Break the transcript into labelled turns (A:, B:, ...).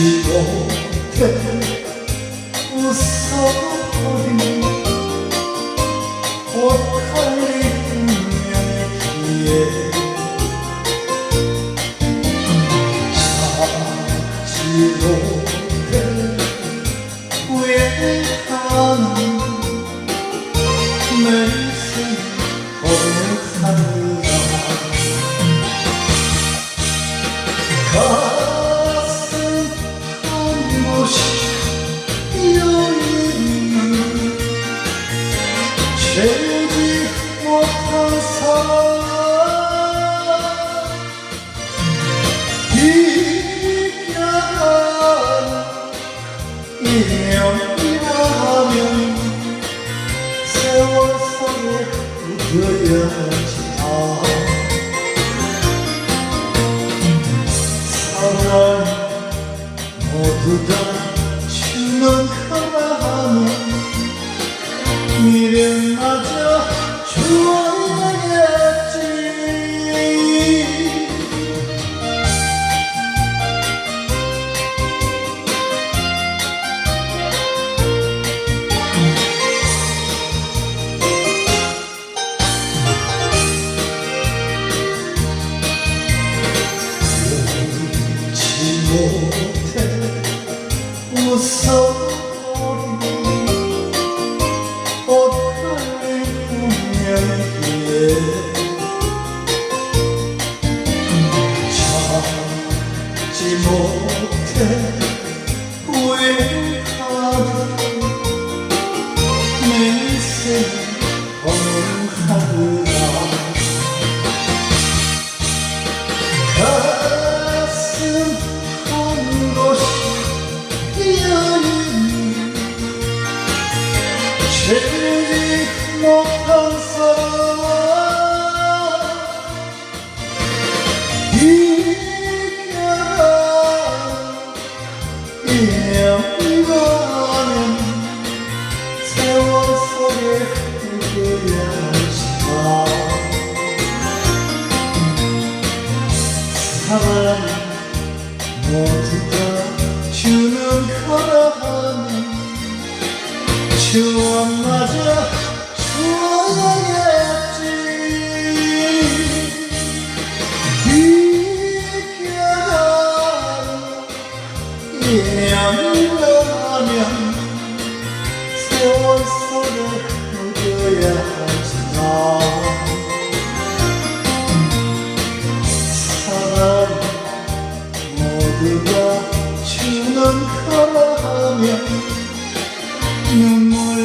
A: 못해 웃어 채우지 못한 사랑 이별이라면 세월 속에 묻어야지 사 미래마저 주어야겠지. 울지 못해 웃어 참지 못해 후회하는 내 인생 허무하느라 가슴 한 곳이 여인 채우지 못 넘으면 세월 속에 묻어야 하지나 사람 모두가 주는 거라면 눈물